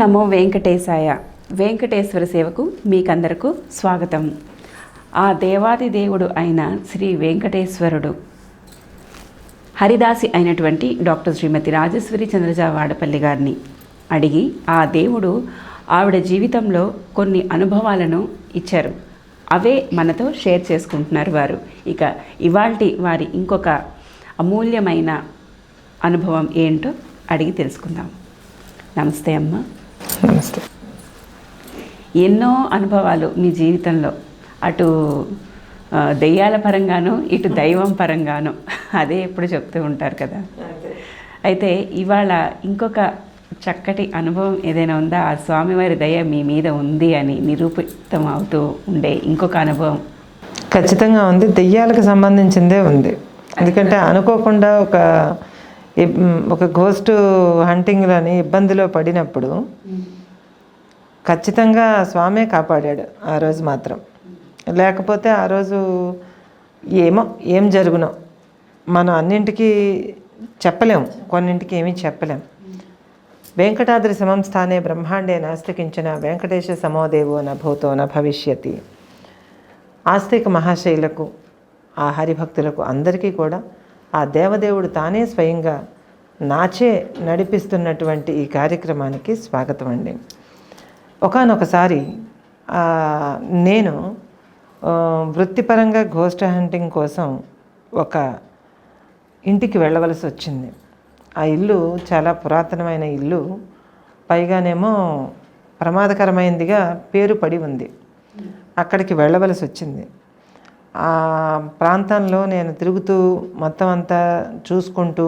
నమో వెంకటేశాయ. వెంకటేశ్వర సేవకు మీకందరకు స్వాగతం. ఆ దేవాది దేవుడు అయిన శ్రీ వెంకటేశ్వరుడు. హరిదాసి అయినటువంటి డాక్టర్ శ్రీమతి రాజేశ్వరి చంద్రజా వాడపల్లి గారిని అడిగి ఆ దేవుడు ఆవిడ జీవితంలో కొన్ని అనుభవాలను ఇచ్చారు. అవే మనతో షేర్ చేసుకుంటున్నారు వారు. ఇక ఇవాల్టి వారి ఇంకొక అమూల్యమైన అనుభవం ఏంటో అడిగి తెలుసుకుందాం. నమస్తే అమ్మ. నమస్తే. ఎన్నో అనుభవాలు మీ జీవితంలో. అటు దెయ్యాల పరంగాను ఇటు దైవం పరంగాను. అదే ఎప్పుడు చెప్తూ ఉంటారు కదా. అయితే ఇవాళ ఇంకొక చక్కటి అనుభవం ఏదైనా ఉందా? ఆ స్వామివారి దయ మీ మీద ఉంది అని నిరూపితం అవుతూ ఉండే ఇంకొక అనుభవం. ఖచ్చితంగా ఉంది. దెయ్యాలకు సంబంధించిందే ఉంది. ఎందుకంటే అనుకోకుండా ఒక ఒక గోస్ట్ హంటింగ్లోని ఇబ్బందిలో పడినప్పుడు ఖచ్చితంగా స్వామే కాపాడాడు ఆ రోజు మాత్రం. లేకపోతే ఆ రోజు ఏమో ఏం జరుగునో మనం అన్నింటికీ చెప్పలేం కొన్నింటికి ఏమీ చెప్పలేం. వెంకటాద్రి సమం స్థానే బ్రహ్మాండే నాస్తికించిన వెంకటేశ సమోదేవో నభూతో భవిష్యతి ఆస్తిక మహాశైలకు ఆ హరిభక్తులకు అందరికీ కూడా ఆ దేవదేవుడు తానే స్వయంగా నాచే నడిపిస్తున్నటువంటి ఈ కార్యక్రమానికి స్వాగతం అండి. ఒకనొకసారి నేను వృత్తిపరంగా గోస్ట్ హంటింగ్ కోసం ఒక ఇంటికి వెళ్ళవలసి వచ్చింది. ఆ ఇల్లు చాలా పురాతనమైన ఇల్లు. పైగానేమో ప్రమాదకరమైనదిగా పేరు పడి ఉంది. అక్కడికి వెళ్ళవలసి వచ్చింది. ఆ ప్రాంతంలో నేను తిరుగుతూ మొత్తం అంతా చూసుకుంటూ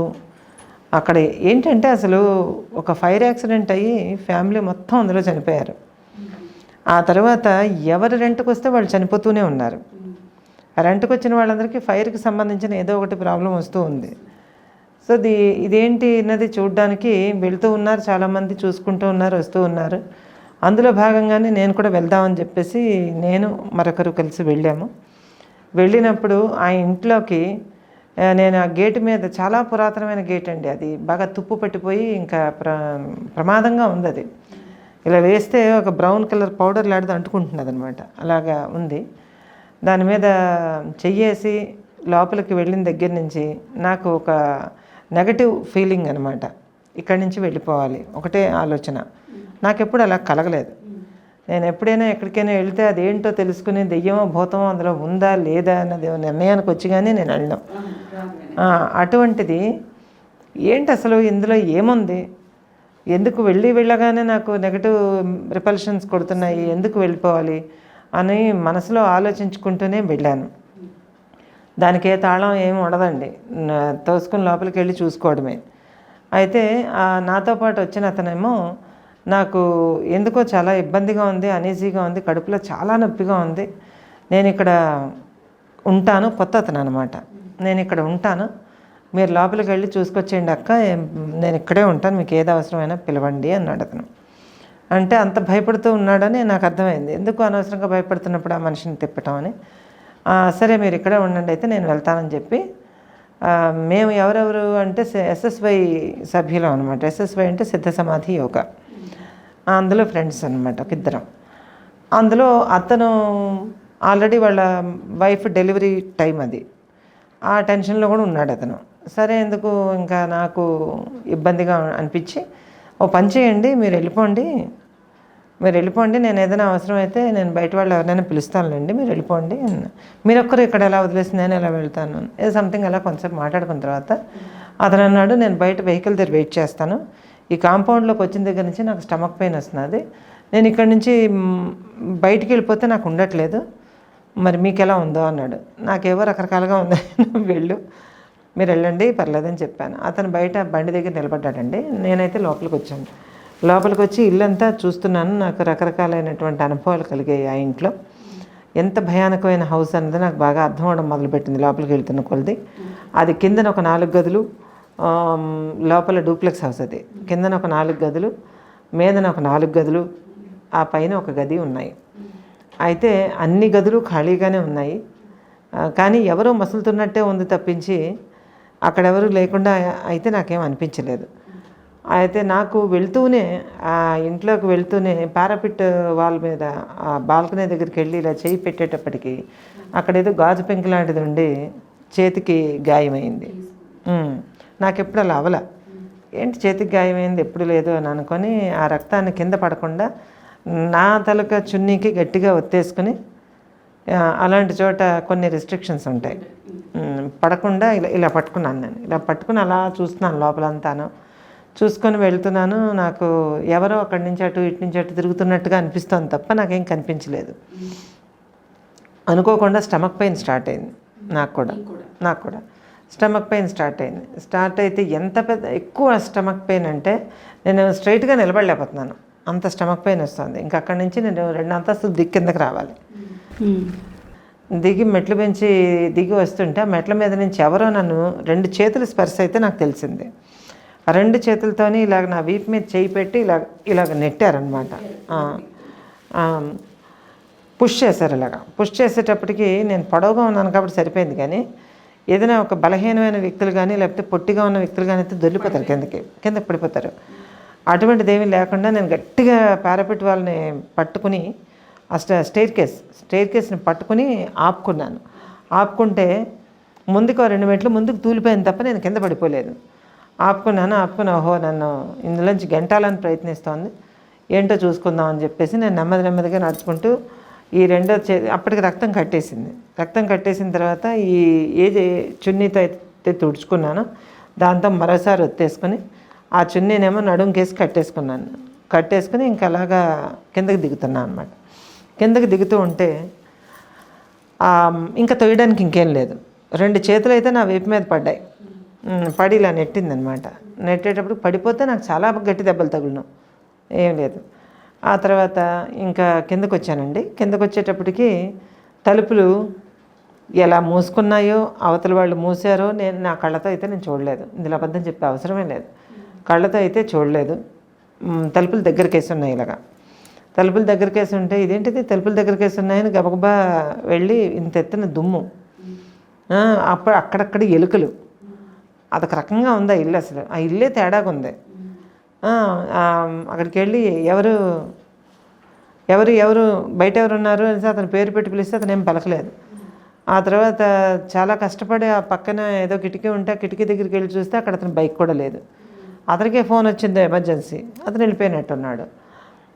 అక్కడ ఏంటంటే అసలు ఒక ఫైర్ యాక్సిడెంట్ అయ్యి ఫ్యామిలీ మొత్తం అందులో చనిపోయారు. ఆ తర్వాత ఎవరు రెంట్కి వస్తే వాళ్ళు చనిపోతూనే ఉన్నారు. ఆ రెంట్కి వచ్చిన వాళ్ళందరికీ ఫైర్కి సంబంధించిన ఏదో ఒకటి ప్రాబ్లం వస్తూ ఉంది. సో ది ఇదేంటి అన్నది చూడడానికి వెళ్తూ ఉన్నారు చాలామంది చూసుకుంటూ ఉన్నారు వస్తూ ఉన్నారు. అందులో భాగంగానే నేను కూడా వెళ్దామని చెప్పేసి నేను మరొకరు కలిసి వెళ్ళాము. వెళ్ళినప్పుడు ఆ ఇంట్లోకి నేను ఆ గేటు మీద చాలా పురాతనమైన గేట్ అండి. అది బాగా తుప్పు పట్టిపోయి ఇంకా ప్ర ప్రమాదంగా ఉంది అది. ఇలా వేస్తే ఒక బ్రౌన్ కలర్ పౌడర్ లాంటిది అంటుకుంటున్నది అనమాట అలాగా ఉంది. దాని మీద చెయ్యేసి లోపలికి వెళ్ళిన దగ్గర నుంచి నాకు ఒక నెగటివ్ ఫీలింగ్ అనమాట. ఇక్కడి నుంచి వెళ్ళిపోవాలి. ఒకటే ఆలోచన. నాకెప్పుడు అలా కలగలేదు. నేను ఎప్పుడైనా ఎక్కడికైనా వెళితే అదేంటో తెలుసుకుని దెయ్యమో భూతమో అందులో ఉందా లేదా అన్నది నిర్ణయానికి వచ్చి కానీ నేను వెళ్ళినాం అటువంటిది ఏంటి అసలు ఇందులో ఏముంది? ఎందుకు వెళ్ళి వెళ్ళగానే నాకు నెగటివ్ రిపల్షన్స్ కొడుతున్నాయి? ఎందుకు వెళ్ళిపోవాలి? అని మనసులో ఆలోచించుకుంటూనే వెళ్ళాను. దానికి ఏ తాళం ఏమి ఉండదండి. తోసుకుని లోపలికి వెళ్ళి చూసుకోవడమే. అయితే నాతో పాటు వచ్చిన అతనేమో నాకు ఎందుకో చాలా ఇబ్బందిగా ఉంది అనీజీగా ఉంది కడుపులో చాలా నొప్పిగా ఉంది. నేను ఇక్కడ ఉంటాను కొత్త అతను అనమాట నేను ఇక్కడ ఉంటాను. మీరు లోపలికి వెళ్ళి చూసుకొచ్చేయండి అక్క. నేను ఇక్కడే ఉంటాను. మీకు ఏది అవసరమైనా పిలవండి అన్నాడు అతను. అంటే అంత భయపడుతూ ఉన్నాడని నాకు అర్థమైంది. ఎందుకు అనవసరంగా భయపడుతున్నప్పుడు ఆ మనిషిని తిప్పటం అని? సరే మీరు ఇక్కడే ఉండండి. అయితే నేను వెళ్తానని చెప్పి మేము ఎవరెవరు అంటే ఎస్ఎస్వై సభ్యులం అనమాట ఎస్ఎస్వై అంటే సిద్ధ సమాధి యోగా. అందులో ఫ్రెండ్స్ అనమాట ఒక ఇద్దరం. అందులో అతను ఆల్రెడీ వాళ్ళ వైఫ్ డెలివరీ టైం అది. ఆ టెన్షన్లో కూడా ఉన్నాడు అతను. సరే ఎందుకు ఇంకా నాకు ఇబ్బందిగా అనిపించి ఓ పని చేయండి మీరు వెళ్ళిపోండి. మీరు వెళ్ళిపోండి నేను ఏదైనా అవసరం అయితే నేను బయట వాళ్ళు ఎవరైనా పిలుస్తానులేండి మీరు వెళ్ళిపోండి మీరు ఒక్కరు ఇక్కడ ఎలా వదిలేసి నేను ఎలా వెళ్తాను? ఏదో సంథింగ్ అలా కొంతసేపు మాట్లాడుకున్న తర్వాత అతను అన్నాడు నేను బయట వెహికల్ దగ్గర వెయిట్ చేస్తాను. ఈ కాంపౌండ్లోకి వచ్చిన దగ్గర నుంచి నాకు స్టమక్ పెయిన్ వస్తున్నది నేను ఇక్కడ నుంచి బయటికి వెళ్ళిపోతే నాకు ఉండట్లేదు. మరి మీకు ఎలా ఉందో అన్నాడు. నాకేవో రకరకాలుగా ఉంది నువ్వు వెళ్ళు. మీరు వెళ్ళండి పర్లేదని చెప్పాను. అతను బయట బండి దగ్గర నిలబడ్డాడండి. నేనైతే లోపలికి వచ్చాను లోపలికి వచ్చి ఇల్లంతా చూస్తున్నాను. నాకు రకరకాలైనటువంటి అనుభవాలు కలిగాయి ఆ ఇంట్లో. ఎంత భయానకమైన హౌస్ అన్నది నాకు బాగా అర్థం అవడం మొదలుపెట్టింది లోపలికి వెళ్తున్న కొలది. అది కిందన ఒక నాలుగు గదులు లోపల డూప్లెక్స్ హౌస్ అది. కిందన ఒక నాలుగు గదులు మీదన ఒక నాలుగు గదులు ఆ పైన ఒక గది ఉన్నాయి. అయితే అన్ని గదులు ఖాళీగానే ఉన్నాయి. కానీ ఎవరో మసులుతున్నట్టే ఉంది తప్పించి అక్కడెవరు లేకుండా అయితే నాకేం అనిపించలేదు. అయితే నాకు వెళ్తూనే ఆ ఇంట్లోకి వెళ్తూనే పారాపిట్ వాల్ మీద ఆ బాల్కనీ దగ్గరికి వెళ్ళి ఇలా చేయి పెట్టేటప్పటికి అక్కడ ఏదో గాజు పెంకు లాంటిది ఉండి చేతికి గాయమైంది. నాకు ఎప్పుడు అలా అవల. ఏంటి చేతికి గాయమైంది ఎప్పుడు లేదు అని అనుకొని ఆ రక్తాన్ని కింద పడకుండా నా తలక చున్నీకి గట్టిగా ఒత్తేసుకుని అలాంటి చోట కొన్ని రెస్ట్రిక్షన్స్ ఉంటాయి. పడకుండా ఇలా ఇలా పట్టుకున్నాను నేను. ఇలా పట్టుకుని అలా చూస్తున్నాను లోపలంతాను. చూసుకొని వెళ్తున్నాను. నాకు ఎవరో అక్కడి నుంచి అటు ఇటు నుంచి అటు తిరుగుతున్నట్టుగా అనిపిస్తోంది తప్ప నాకేం కనిపించలేదు. అనుకోకుండా స్టమక్ పెయిన్ స్టార్ట్ అయింది. నాకు కూడా. నాకు కూడా. స్టమక్ పెయిన్ స్టార్ట్ అయింది. స్టార్ట్ అయితే ఎంత పెద్ద ఎక్కువ స్టమక్ పెయిన్ అంటే నేను స్ట్రైట్గా నిలబడలేకపోతున్నాను. అంత స్టమక్ పెయిన్ వస్తుంది. ఇంకా అక్కడి నుంచి నేను రెండు అంతస్తులు దిక్కు కిందకి రావాలి. దిగి మెట్లు పెంచి దిగి వస్తుంటే ఆ మెట్ల మీద నుంచి ఎవరో నన్ను రెండు చేతులు స్పర్శ అయితే నాకు తెలిసింది. ఆ రెండు చేతులతోని ఇలాగ నా వీపు మీద చేయి పెట్టి ఇలా ఇలాగ నెట్టారనమాట పుష్ చేశారు ఇలాగా. పుష్ చేసేటప్పటికి నేను పొడవుగా ఉన్నాను కాబట్టి సరిపోయింది కానీ ఏదైనా ఒక బలహీనమైన వ్యక్తులు కానీ లేకపోతే పొట్టిగా ఉన్న వ్యక్తులు కానీ అయితే దొల్లిపోతారు కిందకి కింద పడిపోతారు. అటువంటిదేమీ లేకుండా నేను గట్టిగా పారాపెట్ వాళ్ళని పట్టుకుని ఆ స్టేర్ కేస్ స్టేర్ కేస్ని పట్టుకుని ఆపుకున్నాను. ఆపుకుంటే ముందుకు రెండు మెట్లు ముందుకు తూలిపోయింది తప్ప నేను కింద పడిపోలేదు. ఆపుకున్నాను ఆపుకుని ఓహో నన్ను ఇందులోంచి గంటాలని ప్రయత్నిస్తోంది. ఏంటో చూసుకుందాం అని చెప్పేసి నేను నెమ్మది నెమ్మదిగా నడుచుకుంటూ ఈ రెండో చే అప్పటికి రక్తం కట్టేసింది. రక్తం కట్టేసిన తర్వాత ఈ ఏది చున్నీతో అయితే తుడుచుకున్నానో దాంతో మరోసారి ఒత్తేసుకొని ఆ చున్నీనేమో నడుంకేసి కట్టేసుకున్నాను. కట్టేసుకుని ఇంకా అలాగా కిందకి దిగుతున్నాను అనమాట కిందకి దిగుతూ ఉంటే ఇంకా తొయ్యడానికి ఇంకేం లేదు. రెండు చేతులు అయితే నా వేపు మీద పడ్డాయి. పడి ఇలా నెట్టిందనమాట నెట్టేటప్పుడు పడిపోతే నాకు చాలా గట్టి దెబ్బలు తగులును. ఏం లేదు. ఆ తర్వాత ఇంకా కిందకు వచ్చానండి కిందకు వచ్చేటప్పటికి తలుపులు ఎలా మూసుకున్నాయో అవతల వాళ్ళు మూసారో నేను నా కళ్ళతో అయితే నేను చూడలేదు. ఇందులో అబద్ధం చెప్పే అవసరమే లేదు. కళ్ళతో అయితే చూడలేదు. మ్, తలుపులు దగ్గరకేసి ఉన్నాయి ఇలాగా. తలుపులు దగ్గరకేసి ఉంటే ఇదేంటిది? తలుపులు దగ్గరకేసి ఉన్నాయని గబగబా వెళ్ళి ఇంత ఎత్తున దుమ్ము. అప్పుడు అక్కడక్కడ ఎలుకలు. అదొక రకంగా ఉంది ఆ ఇల్లు అసలు? ఆ ఇల్లే తేడాగా ఉంది. అక్కడికి వెళ్ళి ఎవరు ఎవరు ఎవరు బయట ఎవరు ఉన్నారు అనేసి అతను పేరు పెట్టి పిలిస్తే అతను ఏం పలకలేదు. ఆ తర్వాత చాలా కష్టపడి ఆ పక్కన ఏదో కిటికీ ఉంటే ఆ కిటికీ దగ్గరికి వెళ్ళి చూస్తే అక్కడ అతని బైక్ కూడా లేదు. అతనికే ఫోన్ వచ్చింది ఎమర్జెన్సీ. అతను వెళ్ళిపోయినట్టున్నాడు.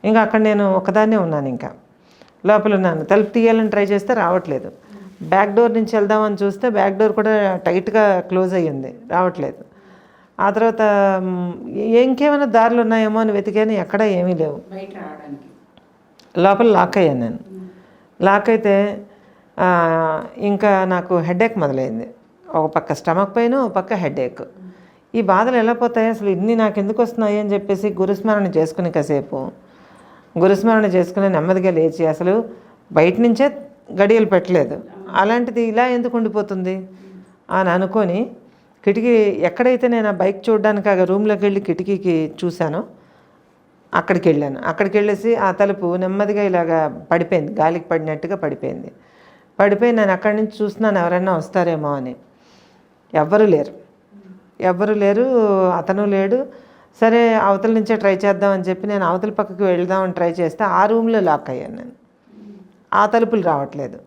ఇంకా అక్కడ నేను ఒకదాన్నే ఉన్నాను ఇంకా. లోపల ఉన్నాను. తలుపు తీయాలని ట్రై చేస్తే రావట్లేదు. బ్యాక్ డోర్ నుంచి వెళ్దామని చూస్తే బ్యాక్ డోర్ కూడా టైట్గా క్లోజ్ అయ్యింది రావట్లేదు. ఆ తర్వాత ఇంకేమైనా దారులు ఉన్నాయేమో అని వెతికాను. ఎక్కడ ఏమీ లేవు. లోపల లాక్ అయ్యాను నేను. లాక్ అయితే ఇంకా నాకు హెడేక్ మొదలైంది. ఒక పక్క స్టమక్ పెయిన్ ఒక పక్క హెడేక్. ఈ బాధలు ఎలా పోతాయి? అసలు ఇన్ని నాకు ఎందుకు వస్తున్నాయి? అని చెప్పేసి గురుస్మరణ చేసుకుని కాసేపు. గురుస్మరణ చేసుకుని నెమ్మదిగా లేచి అసలు బయట నుంచే గడియలు పెట్టలేదు. అలాంటిది ఇలా ఎందుకు ఉండిపోతుంది? అని అనుకొని కిటికీ ఎక్కడైతే నేను ఆ బైక్ చూడడానికి ఆ రూమ్లోకి వెళ్ళి కిటికీకి చూశానో అక్కడికి వెళ్ళాను. అక్కడికి వెళ్ళేసి ఆ తలుపు నెమ్మదిగా ఇలాగా పడిపోయింది. గాలికి పడినట్టుగా పడిపోయింది. పడిపోయి నేను అక్కడి నుంచి చూస్తున్నాను ఎవరైనా వస్తారేమో అని. ఎవ్వరూ లేరు. ఎవ్వరు లేరు అతను లేడు. సరే అవతల నుంచే ట్రై చేద్దామని చెప్పి నేను అవతల పక్కకి వెళ్దామని ట్రై చేస్తే ఆ రూమ్లో లాక్ అయ్యాను నేను. ఆ తలుపులు రావట్లేదు.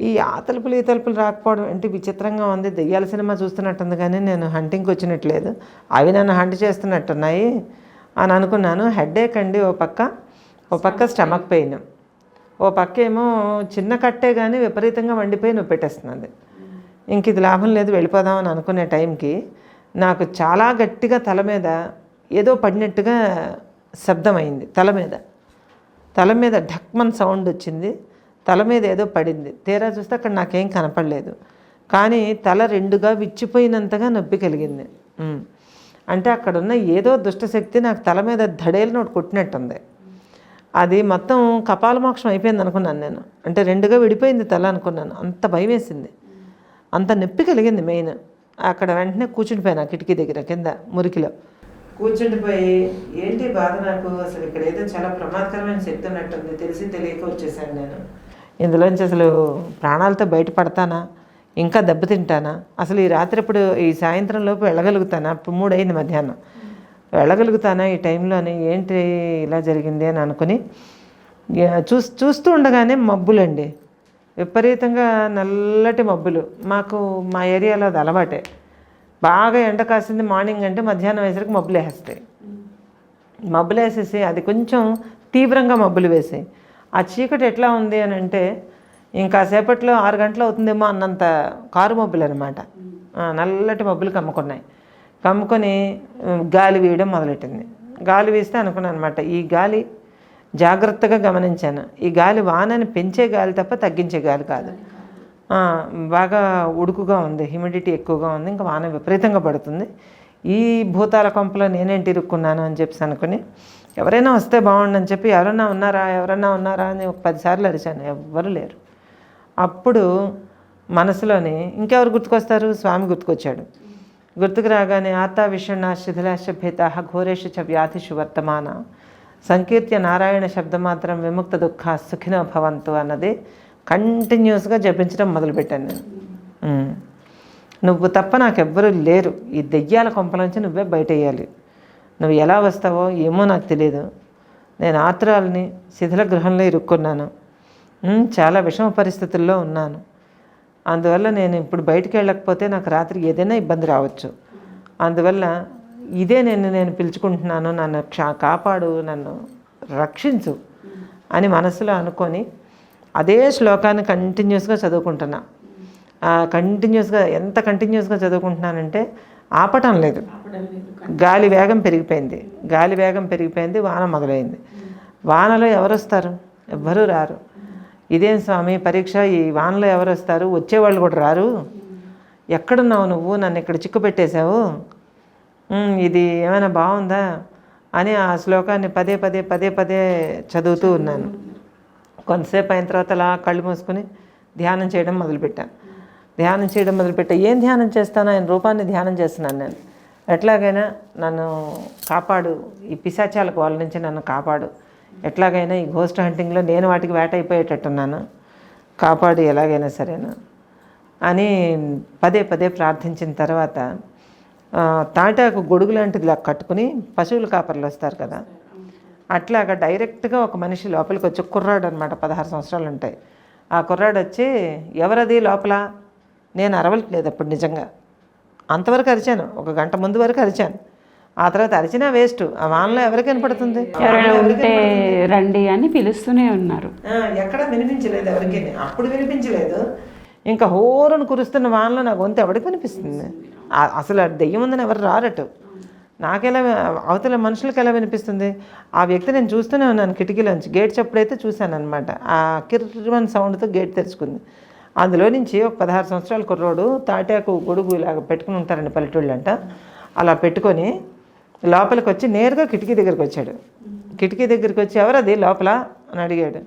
ఈ ఆ తలుపులు ఈ తలుపులు రాకపోవడం ఏంటి విచిత్రంగా ఉంది. దెయ్యాల సినిమా చూస్తున్నట్టుంది కానీ నేను హంటింగ్కి వచ్చినట్లేదు. అవి నన్ను హంట్ చేస్తున్నట్టున్నాయి అని అనుకున్నాను. హెడ్ఏక్ అండి ఓ పక్క. ఓ పక్క స్టమక్ పెయిన్. ఓ పక్క ఏమో చిన్న కట్టే కానీ విపరీతంగా వండిపోయి నొప్పి పెట్టేస్తున్నది ఇంక ఇది లాభం లేదు వెళ్ళిపోదామని అనుకునే టైంకి నాకు చాలా గట్టిగా తల మీద ఏదో పడినట్టుగా శబ్దమైంది తల మీద. తల మీద ఢక్మన్ సౌండ్ వచ్చింది. తల మీద ఏదో పడింది. తీరా చూస్తే అక్కడ నాకేం కనపడలేదు. కానీ తల రెండుగా విచ్చిపోయినంతగా నొప్పి కలిగింది. అంటే అక్కడ ఉన్న ఏదో దుష్టశక్తి నాకు తల మీద దడేలు నోటి కొట్టినట్టుంది. అది మొత్తం కపాలమోక్షం అయిపోయింది అనుకున్నాను నేను. అంటే రెండుగా విడిపోయింది తల అనుకున్నాను. అంత భయం వేసింది అంత నొప్పి కలిగింది మెయిన్. అక్కడ వెంటనే కూర్చుండిపోయాను కిటికీ దగ్గర కింద మురికిలో. కూర్చుండిపోయి ఏంటి బాధ నాకు? అసలు ఇక్కడ ఏదో చాలా ప్రమాదకరమైన శక్తి ఉన్నట్టుంది. తెలిసి తెలియక వచ్చేసాను నేను. ఇందులోంచి అసలు ప్రాణాలతో బయటపడతానా? ఇంకా దెబ్బతింటానా? అసలు ఈ రాత్రి ఇప్పుడు ఈ సాయంత్రం లోపు వెళ్ళగలుగుతానా? ఇప్పుడు మూడు అయింది మధ్యాహ్నం. వెళ్ళగలుగుతానా ఈ టైంలోని? ఏంటి ఇలా జరిగింది? అని అనుకుని చూస్తూ ఉండగానే మబ్బులండి. విపరీతంగా నల్లటి మబ్బులు. మాకు మా ఏరియాలో అది అలవాటే. బాగా ఎండ కాసింది మార్నింగ్ అంటే మధ్యాహ్నం వేసరికి మబ్బులు వేసేస్తాయి. మబ్బులు వేసేసి అది కొంచెం తీవ్రంగా మబ్బులు వేసాయి ఆ చీకటి ఎట్లా ఉంది అని అంటే ఇంకా సేపట్లో ఆరు గంటలు అవుతుందేమో అన్నంత కారు మబ్బులు అనమాట నల్లటి మబ్బులు కమ్ముకున్నాయి. కమ్ముకొని గాలి వీయడం మొదలెట్టింది. గాలి వీస్తే అనుకున్నాను అనమాట ఈ గాలి జాగ్రత్తగా గమనించాను. ఈ గాలి వానని పెంచే గాలి తప్ప తగ్గించే గాలి కాదు. బాగా ఉడుకుగా ఉంది హ్యూమిడిటీ ఎక్కువగా ఉంది ఇంకా వాన విపరీతంగా పడుతుంది. ఈ భూతాల కొంపలో నేనేంటి ఇరుక్కున్నాను అని చెప్పి అనుకుని ఎవరైనా వస్తే బాగుండు అని చెప్పి ఎవరైనా ఉన్నారా ఎవరైనా ఉన్నారా అని ఒక పదిసార్లు అరిచాను. ఎవ్వరు లేరు. అప్పుడు మనసులోని ఇంకెవరు గుర్తుకొస్తారు? స్వామి గుర్తుకొచ్చాడు. గుర్తుకు రాగానే ఆతా విషణ శిథిలాశ భేత ఘోరేషు చ వ్యాధిషు వర్తమాన సంకీర్త్య నారాయణ శబ్దమాత్రం విముక్త దుఃఖ సుఖినో భవంతు అన్నది కంటిన్యూస్గా జపించడం మొదలుపెట్టాను నేను. నువ్వు తప్ప నాకెవ్వరూ లేరు. ఈ దెయ్యాల కొంపలోంచి నువ్వే బయట వేయాలి నువ్వు ఎలా వస్తావో ఏమో నాకు తెలియదు నేను ఆత్రాలని శిథిల గృహంలో ఇరుక్కున్నాను. చాలా విషమ పరిస్థితుల్లో ఉన్నాను. అందువల్ల నేను ఇప్పుడు బయటికి వెళ్ళకపోతే నాకు రాత్రి ఏదైనా ఇబ్బంది రావచ్చు. అందువల్ల ఇదే నేను నేను పిలుచుకుంటున్నాను నన్ను క్షా కాపాడు నన్ను రక్షించు అని మనసులో అనుకొని అదే శ్లోకాన్ని కంటిన్యూస్గా చదువుకుంటున్నా. కంటిన్యూస్గా ఎంత కంటిన్యూస్గా చదువుకుంటున్నానంటే ఆపటం లేదు. గాలి వేగం పెరిగిపోయింది. గాలి వేగం పెరిగిపోయింది వాన మొదలైంది. వానలో ఎవరు వస్తారు ఎవ్వరూ రారు. ఇదేం స్వామి పరీక్ష? ఈ వానలో ఎవరు వస్తారు వచ్చేవాళ్ళు కూడా రారు. ఎక్కడున్నావు నువ్వు? నన్ను ఇక్కడ చిక్కు పెట్టేశావు ఇది ఏమైనా బాగుందా? అని ఆ శ్లోకాన్ని పదే పదే పదే పదే చదువుతూ ఉన్నాను. కొంతసేపు అయిన తర్వాత అలా కళ్ళు మూసుకొని ధ్యానం చేయడం మొదలుపెట్టాను ధ్యానం చేయడం మొదలుపెట్టా. ఏం ధ్యానం చేస్తాను? ఆయన రూపాన్ని ధ్యానం చేస్తున్నాను నేను. ఎట్లాగైనా నన్ను కాపాడు. ఈ పిశాచాలకు వాళ్ళ నుంచి నన్ను కాపాడు. ఎట్లాగైనా ఈ గోస్ట్ హంటింగ్లో నేను వాటికి వేట అయిపోయేటట్టున్నాను. కాపాడు ఎలాగైనా సరేనా? అని పదే పదే ప్రార్థించిన తర్వాత తాటాకు గొడుగు లాంటిది ఇలా కట్టుకుని పశువుల కాపర్లు వస్తారు కదా. అట్లాగా డైరెక్ట్గా ఒక మనిషి లోపలికి వచ్చి కుర్రాడు అనమాట పదహారు సంవత్సరాలు ఉంటాయి. ఆ కుర్రాడు వచ్చి ఎవరది లోపల? నేను అరవట్లేదు అప్పుడు నిజంగా. అంతవరకు అరిచాను ఒక గంట ముందు వరకు అరిచాను. ఆ తర్వాత అరిచినా వేస్ట్ ఆ వానలో ఎవరికి ఉంటే రండి అని పిలుస్తూనే ఉన్నారు. ఎక్కడ వినిపించలేదు ఎవరికి అప్పుడు వినిపించలేదు. ఇంకా హోరను కురుస్తున్న వానలో నా గొంతు ఎవరికి వినిపిస్తుంది? అసలు దెయ్యం ఉందని ఎవరు రారటు. నాకెలా అవతల మనుషులకు ఎలా వినిపిస్తుంది? ఆ వ్యక్తి నేను చూస్తూనే ఉన్నాను కిటికీలోంచి. గేట్ చప్పుడైతే చూశాను అనమాట ఆ కిర్రమన్ సౌండ్తో గేట్ తెరుచుకుంది. అందులో నుంచి ఒక పదహారు సంవత్సరాల కుర్రోడు తాటాకు గొడుగు ఇలాగ పెట్టుకుని ఉంటారండి పల్లెటూళ్ళంట. అలా పెట్టుకొని లోపలికి వచ్చి నేరుగా కిటికీ దగ్గరికి వచ్చాడు కిటికీ దగ్గరికి వచ్చి ఎవరది లోపల? అని అడిగాడు.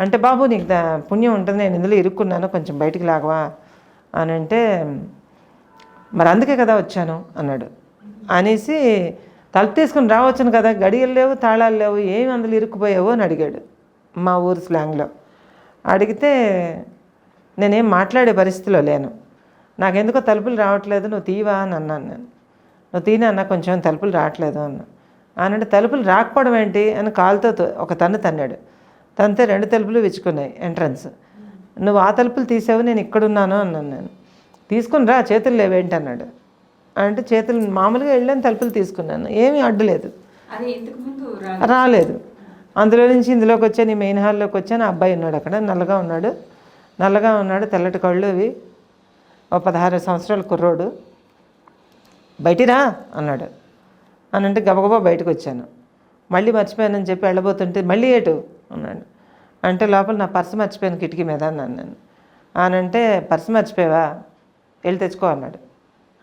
అంటే బాబు నీకు దా- పుణ్యం ఉంటుంది నేను ఇందులో ఇరుక్కున్నాను కొంచెం బయటికి లాగవా? అని అంటే మరి అందుకే కదా వచ్చాను అన్నాడు. అనేసి తలుపు తీసుకుని రావచ్చును కదా గడియలు లేవు తాళాలు లేవు ఏమి అందులో ఇరుక్కుపోయావు అని అడిగాడు మా ఊరు స్లాంగ్లో. అడిగితే నేనేం మాట్లాడే పరిస్థితిలో లేను. నాకెందుకో తలుపులు రావట్లేదు నువ్వు తీవా అని అన్నాను నేను. నువ్వు తీనే అన్న కొంచెం తలుపులు రావట్లేదు అన్నా. అనంటే తలుపులు రాకపోవడం ఏంటి అని కాలుతో ఒక తన్ను తన్నాడు. తనతో రెండు తలుపులు విచ్చుకున్నాయి ఎంట్రన్స్. నువ్వు ఆ తలుపులు తీసావు నేను ఇక్కడున్నాను అన్నాను నేను. తీసుకుని రా చేతులు లేవేంటి అన్నాడు అంటే చేతులు మామూలుగా వెళ్ళాను తలుపులు తీసుకున్నాను. ఏమీ అడ్డులేదు రాలేదు. అందులో నుంచి ఇందులోకి వచ్చాను ఈ మెయిన్ హాల్లోకి వచ్చాను అబ్బాయి ఉన్నాడు అక్కడ. నల్లగా ఉన్నాడు. నల్లగా ఉన్నాడు తెల్లటి కళ్ళు అవి. ఓ పదహారు సంవత్సరాల కుర్రోడు. బయటిరా అన్నాడు. అని అంటే గబగబా బయటకు వచ్చాను. మళ్ళీ మర్చిపోయానని చెప్పి వెళ్ళబోతుంటే మళ్ళీ ఏటు? అన్నాడు. అంటే లోపల నా పర్సు మర్చిపోయాను కిటికీ మీద అన్నాను నేను. అనంటే పర్సు మర్చిపోయావా? వెళ్ళి తెచ్చుకో అన్నాడు.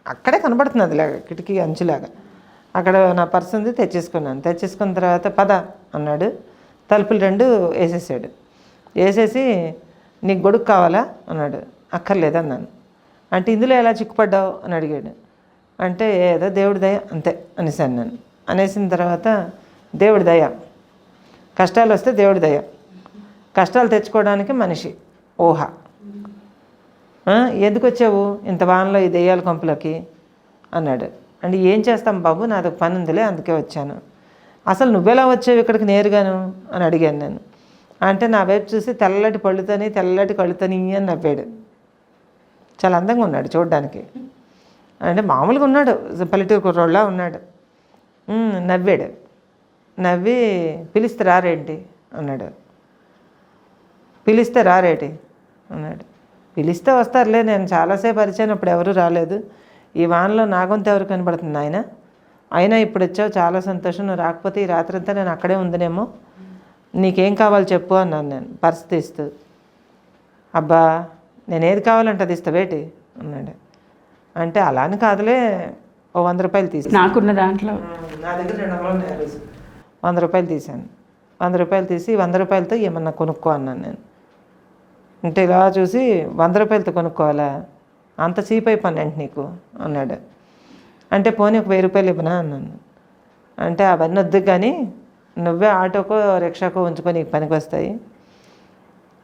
అక్కడే కనబడుతుంది అదిలాగా కిటికీ అంచులాగా. అక్కడ నా పర్స్ ఉంది తెచ్చేసుకున్నాను. తెచ్చేసుకున్న తర్వాత పద అన్నాడు. తలుపులు రెండు వేసేసాడు. వేసేసి నీకు గొడుగు కావాలా? అన్నాడు. అక్కర్లేదు అన్నాను. అంటే ఇందులో ఎలా చిక్కుపడ్డావు? అని అడిగాడు. అంటే ఏదో దేవుడి దయ అంతే అనేసాను నేను అనేసిన తర్వాత దేవుడి దయ. కష్టాలు వస్తే దేవుడి దయ. కష్టాలు తెచ్చుకోవడానికి మనిషి. ఊహ. ఎందుకు వచ్చావు? ఇంత వానలో ఈ దెయ్యాల కొంపలోకి? అన్నాడు. అంటే ఏం చేస్తాం బాబు? నాది ఒక పని ఉందిలే అందుకే వచ్చాను. అసలు నువ్వెలా వచ్చావు ఇక్కడికి నేరుగాను? అని అడిగాను నేను. అంటే నా వైపు చూసి తెల్లటి పళ్ళుతని తెల్లటి కళ్ళుతని అని నవ్వాడు. చాలా అందంగా ఉన్నాడు చూడడానికి. అంటే మామూలుగా ఉన్నాడు పల్లెటూరు కుర్రోళ్ళ ఉన్నాడు నవ్వాడు. నవ్వి పిలిస్తే రారేంటి? అన్నాడు. పిలిస్తే రారేటి? అన్నాడు. పిలిస్తే వస్తారులే నేను చాలాసేపు అరిచాను అప్పుడు ఎవరు రాలేదు. ఈ వానలో నా గొంతు ఎవరు కనబడుతుంది ఆయన అయినా ఇప్పుడు వచ్చావు చాలా సంతోషం నువ్వు రాకపోతే ఈ రాత్రంతా నేను అక్కడే ఉందినేమో. నీకేం కావాలో చెప్పు అన్నాను నేను పర్స్ తీస్తూ. అబ్బా నేను ఏది కావాలంటే అది ఇస్తావేటి అన్నాడు. అంటే అలా అని కాదులే ఓ వంద రూపాయలు తీసి. నాకున్న దాంట్లో. నా దగ్గర రెండు వందలు వంద రూపాయలు తీశాను. వంద రూపాయలు తీసి వంద రూపాయలతో ఏమన్నా కొనుక్కో అన్నాను నేను. అంటే ఇలా చూసి వంద రూపాయలతో కొనుక్కోవాలా? అంత చీప్ అంటే నీకు? అన్నాడు. అంటే పోనీ ఒక వెయ్యి రూపాయలు ఇవ్వనా? అన్నాను. అంటే అవన్నీ వద్దు కానీ నువ్వే ఆటోకో రిక్షాకో ఉంచుకొని నీకు పనికి వస్తాయి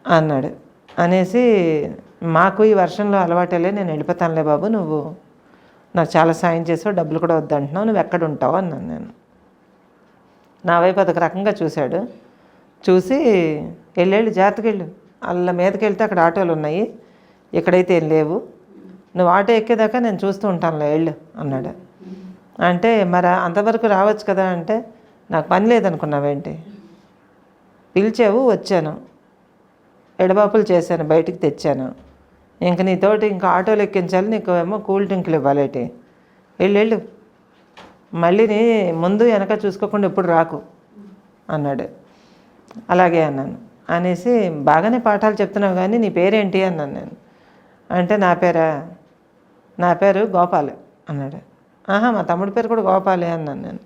అన్నాడు. అనేసి మాకు ఈ వర్షంలో అలవాటలే నేను వెళ్ళిపోతానులే బాబు నువ్వు. నాకు చాలా సాయం చేసావు డబ్బులు కూడా వద్దంటున్నావు నువ్వు ఎక్కడ ఉంటావు? అన్నాను నేను. నా వైపు అదొక రకంగా చూశాడు. చూసి వెళ్ళేళ్ళు జాతకెళ్ళు వెళ్ళు మీదకి వెళ్తే అక్కడ ఆటోలు ఉన్నాయి ఇక్కడైతే ఏం లేవు. నువ్వు ఆటో ఎక్కేదాకా నేను చూస్తూ ఉంటానులే వెళ్ళు అన్నాడు. అంటే మరి అంతవరకు రావచ్చు కదా అంటే నాకు పని లేదనుకున్నావేంటి పిలిచావు వచ్చాను. ఎడబాపులు చేశాను బయటికి తెచ్చాను. ఇంక నీతోటి ఇంకా ఆటోలు ఎక్కించాలి నీకు ఏమో కూల్ డ్రింక్లు ఇవ్వాలేటి వెళ్ళు వెళ్ళు. మళ్ళీ నీ ముందు వెనక చూసుకోకుండా ఎప్పుడు రాకు అన్నాడు. అలాగే అన్నాను. అనేసి బాగానే పాఠాలు చెప్తున్నావు కానీ నీ పేరేంటి అన్నాను నేను. అంటే నా పేరా? నా పేరు గోపాల్ అన్నాడు. ఆహా మా తమ్ముడి పేరు కూడా గోపాలే అన్నాను నేను.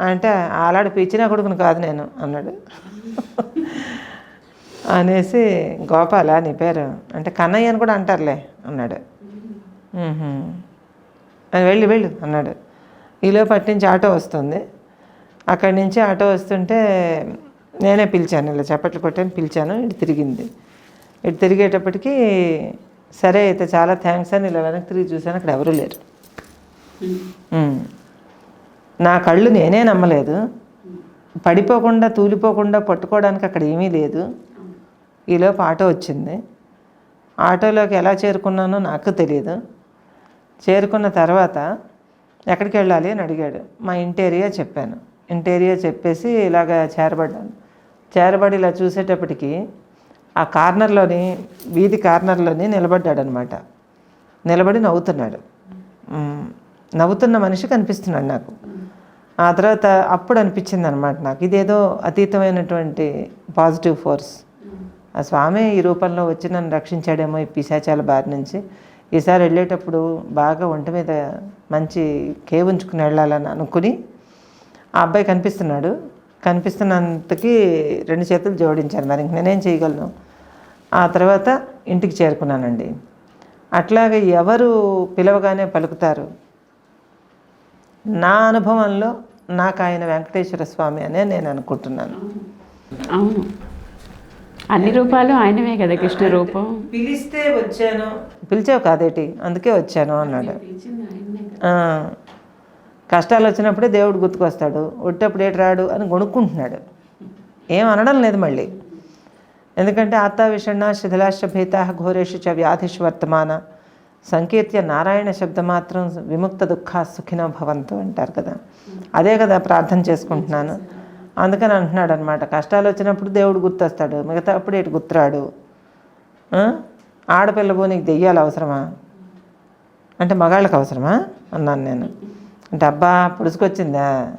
అంటే అలాడు పిచ్చినా కొడుకుని కాదు నేను అన్నాడు. అనేసి గోపాల నీ పేరు? అంటే కన్నయ్య అని కూడా అంటారులే అన్నాడు. అని వెళ్ళి వెళ్ళు అన్నాడు. ఈలో పట్టించి ఆటో వస్తుంది. అక్కడి నుంచి ఆటో వస్తుంటే నేనే పిలిచాను ఇలా చప్పట్లు కొట్టాను పిలిచాను ఇటు తిరిగింది. ఇటు తిరిగేటప్పటికి సరే అయితే చాలా థ్యాంక్స్ అని ఇలా వెనక్కి తిరిగి చూశాను అక్కడ ఎవరూ లేరు. నా కళ్ళు నేనే నమ్మలేదు. పడిపోకుండా తూలిపోకుండా పట్టుకోవడానికి అక్కడ ఏమీ లేదు. ఈలోపు ఆటో వచ్చింది. ఆటోలోకి ఎలా చేరుకున్నానో నాకు తెలియదు చేరుకున్న తర్వాత ఎక్కడికి వెళ్ళాలి అని అడిగాడు. మా ఇంటీరియా చెప్పాను. ఇంటీరియర్ చెప్పేసి ఇలాగ చేరబడ్డాను. చేరబడి ఇలా చూసేటప్పటికి ఆ కార్నర్లోని వీధి కార్నర్లోని నిలబడ్డాడు అనమాట నిలబడి నవ్వుతున్నాడు. నవ్వుతున్న మనిషి కనిపిస్తున్నాడు నాకు. ఆ తర్వాత అప్పుడు అనిపించింది అనమాట నాకు. ఇదేదో అతీతమైనటువంటి పాజిటివ్ ఫోర్స్. ఆ స్వామి ఈ రూపంలో వచ్చి నన్ను రక్షించాడేమో ఈ పిశాచాల బారి నుంచి. ఈసారి వెళ్ళేటప్పుడు బాగా ఒంటి మీద మంచి కేవ్ ఉంచుకుని వెళ్ళాలని అనుకుని ఆ అబ్బాయి కనిపిస్తున్నాడు. కనిపిస్తున్నంతకి రెండు చేతులు జోడించాను మరి ఇంక నేనేం చేయగలను? ఆ తర్వాత ఇంటికి చేరుకున్నానండి. అట్లాగే ఎవరు పిలవగానే పలుకుతారు. నా అనుభవంలో నాకు ఆయన వెంకటేశ్వర స్వామి అనే నేను అనుకుంటున్నాను. అవును. అన్ని రూపాలు ఆయనవే కదా కృష్ణ రూపం. పిలిస్తే వచ్చాను. పిలిచావు కాదేటి? అందుకే వచ్చాను అన్నాడు. ఆ, కష్టాలు వచ్చినప్పుడే దేవుడు గుర్తుకొస్తాడు ఒట్టప్పుడు ఏటి రాడు? అని కొనుక్కుంటున్నాడు ఏం అనడం లేదు మళ్ళీ. ఎందుకంటే ఆత్తా శిథిలాశ భీత ఘోరేషు చ వ్యాధిషు వర్తమాన. సంకీర్త్య నారాయణ శబ్ద మాత్రం విముక్త దుఃఖ సుఖినో భవంతు అంటారు కదా. అదే కదా ప్రార్థన చేసుకుంటున్నాను. అందుకని అంటున్నాడు అనమాట కష్టాలు వచ్చినప్పుడు దేవుడు గుర్తొస్తాడు. మిగతా అప్పుడు ఇటు గుర్తురాడు? ఆడపిల్ల నీకు దెయ్యాలు అవసరమా అంటే మగాళ్ళకి అవసరమా అన్నాను నేను. డబ్బా పుడుచుకొచ్చిందా?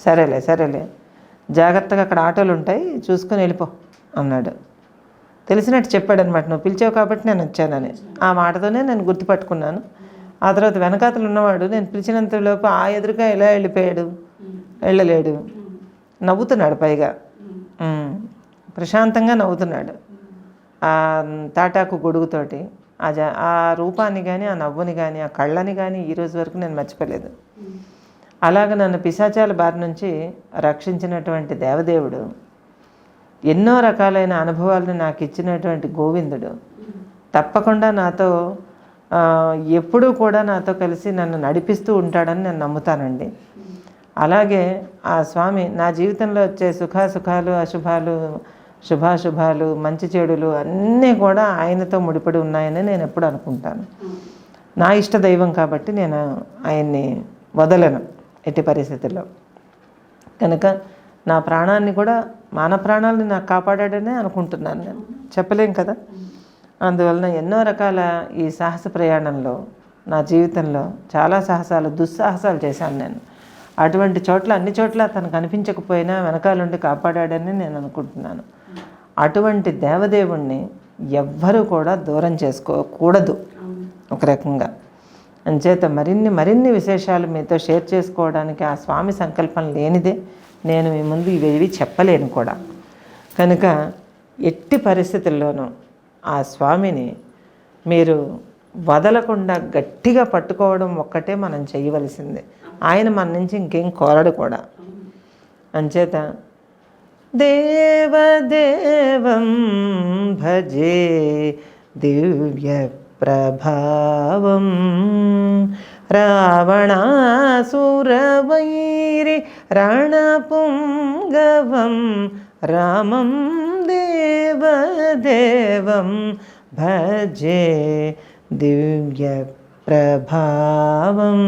సరేలే సరేలే. జాగ్రత్తగా అక్కడ ఆటోలు ఉంటాయి చూసుకొని వెళ్ళిపో అన్నాడు. తెలిసినట్టు చెప్పాడు అనమాట నువ్వు పిలిచావు కాబట్టి నేను వచ్చానని. ఆ మాటతోనే నేను గుర్తుపట్టుకున్నాను. ఆ తర్వాత వెనకాతలు ఉన్నవాడు నేను పిలిచినంతలోపు ఆ ఎదురుగా ఎలా వెళ్ళిపోయాడు? వెళ్ళలేడు. నవ్వుతున్నాడు పైగా. ప్రశాంతంగా నవ్వుతున్నాడు. ఆ తాటాకు గొడుగుతోటి. ఆ జ ఆ రూపాన్ని కానీ ఆ నవ్వుని కానీ ఆ కళ్ళని కానీ ఈ రోజు వరకు నేను మర్చిపోలేదు. అలాగ నన్ను పిశాచాల బారి నుంచి రక్షించినటువంటి దేవదేవుడు ఎన్నో రకాలైన అనుభవాలను నాకు ఇచ్చినటువంటి గోవిందుడు తప్పకుండా నాతో ఎప్పుడూ కూడా నాతో కలిసి నన్ను నడిపిస్తూ ఉంటాడని నేను నమ్ముతానండి. అలాగే ఆ స్వామి నా జీవితంలో వచ్చే సుఖాసుఖాలు అశుభాలు శుభాశుభాలు మంచి చెడులు అన్నీ కూడా ఆయనతో ముడిపడి ఉన్నాయని నేను ఎప్పుడు అనుకుంటాను. నా ఇష్ట దైవం కాబట్టి నేను ఆయన్ని వదలను ఎట్టి పరిస్థితుల్లో. కనుక నా ప్రాణాన్ని కూడా మాన ప్రాణాలని నాకు కాపాడాడనే అనుకుంటున్నాను నేను. చెప్పలేం కదా? అందువలన ఎన్నో రకాల ఈ సాహస ప్రయాణంలో నా జీవితంలో చాలా సాహసాలు దుస్సాహసాలు చేశాను నేను. అటువంటి చోట్ల అన్ని చోట్ల తను కనిపించకపోయినా వెనకాలండి కాపాడాడని నేను అనుకుంటున్నాను. అటువంటి దేవదేవుణ్ణి ఎవ్వరూ కూడా దూరం చేసుకోకూడదు. ఒక రకంగా. అంచేత మరిన్ని మరిన్ని విశేషాలు మీతో షేర్ చేసుకోవడానికి ఆ స్వామి సంకల్పం లేనిదే నేను మీ ముందు ఇవేవి చెప్పలేను కూడా. కనుక ఎట్టి పరిస్థితుల్లోనూ ఆ స్వామిని మీరు వదలకుండా గట్టిగా పట్టుకోవడం ఒక్కటే మనం చేయవలసిందే. ఆయన మన నుంచి ఇంకేం కోరడు కూడా. అంచేత దేవదేవం భజే దివ్య ప్రభావం రావణాసురవైరి రణపుంగవం రామం దేవదేవం భజే దివ్య ప్రభావం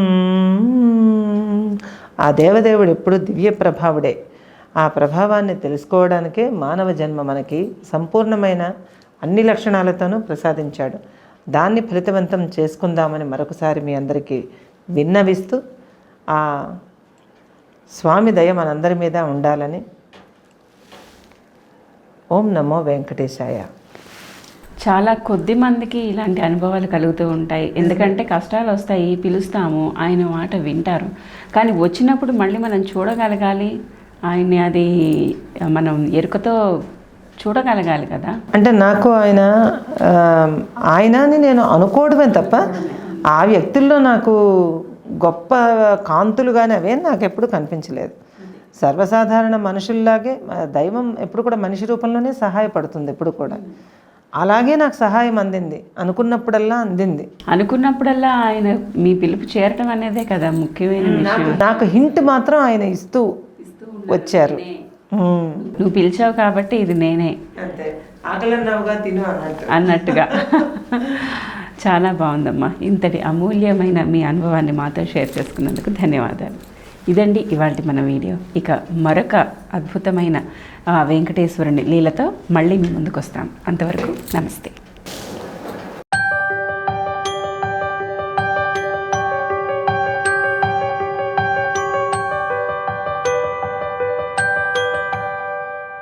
ఆ దేవదేవుడు ఎప్పుడు దివ్య ప్రభావుడే ఆ ప్రభావాన్ని తెలుసుకోవడానికే మానవ జన్మ మనకి సంపూర్ణమైన అన్ని లక్షణాలతోనూ ప్రసాదించాడు. దాన్ని ఫలితవంతం చేసుకుందామని మరొకసారి మీ అందరికీ విన్నవిస్తూ ఆ స్వామి దయ మనందరి మీద ఉండాలని ఓం నమో వెంకటేశాయ. చాలా కొద్ది మందికి ఇలాంటి అనుభవాలు కలుగుతూ ఉంటాయి. ఎందుకంటే కష్టాలు వస్తాయి పిలుస్తాము ఆయన మాట వింటారు. కానీ వచ్చినప్పుడు మళ్ళీ మనం చూడగలగాలి ఆయన్ని అది మనం ఎరుకతో చూడగలగాలి కదా. అంటే నాకు ఆయన ఆయన అని నేను అనుకోవడమే తప్ప ఆ వ్యక్తుల్లో నాకు గొప్ప కాంతులు కానీ అవేం నాకు ఎప్పుడు కనిపించలేదు. సర్వసాధారణ మనుషుల్లాగే దైవం ఎప్పుడు కూడా మనిషి రూపంలోనే సహాయపడుతుంది ఎప్పుడు కూడా. అలాగే నాకు సహాయం అందింది అనుకున్నప్పుడల్లా అందింది. అనుకున్నప్పుడల్లా ఆయన మీ పిలుపు చేరటం అనేదే కదా ముఖ్యమైన నాకు హింట్ మాత్రం ఆయన ఇస్తూ వచ్చారు. నువ్వు పిలిచావు కాబట్టి ఇది నేనే. అన్నట్టుగా. చాలా బాగుందమ్మా. ఇంతటి అమూల్యమైన మీ అనుభవాన్ని మాతో షేర్ చేసుకున్నందుకు ధన్యవాదాలు. ఇదండి ఇవాళ మన వీడియో. ఇక మరొక అద్భుతమైన ఆ, వెంకటేశ్వరుని లీలతో మళ్ళీ మీ ముందుకు వస్తాం అంతవరకు నమస్తే.